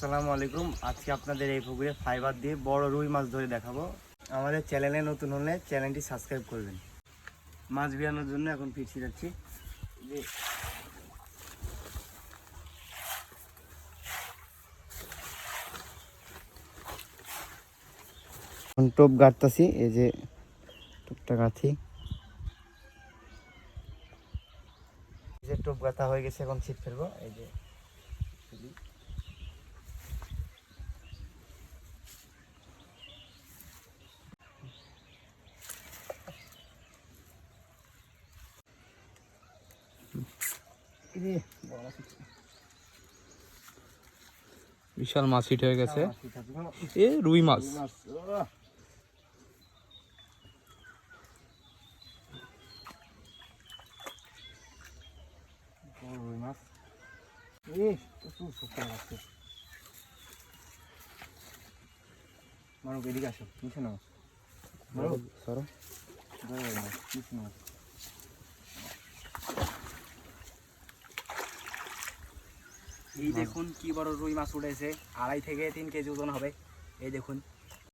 আসসালামু আলাইকুম। আজকে আপনাদের এই পুকুরে ফাইবার দিয়ে বড় রুই মাছ ধরে দেখাবো। আমাদের চ্যানেলে নতুন হলে চ্যানেলটি সাবস্ক্রাইব করবেন। মাছ বিয়ানোর জন্য এখন ফিরছি যাচ্ছি। টোপ গাড়তাছি এই যে টোপটা গাঁথি। যে টোপ গাঁথা হয়ে গেছে, এখন ছিট ফেলব। এই যে ইরে, বড় মাছ উঠছে। বিশাল মাছ হিট হয়ে গেছে এ রুই মাছ রুই মাছ। মারুক, এদিকে আসো, নিচে নাও। সরো। নিচে নাও। এই দেখুন কি বড় রুই মাছ উঠেছে। আড়াই থেকে তিন কেজি ওজন হবে। এই দেখুন।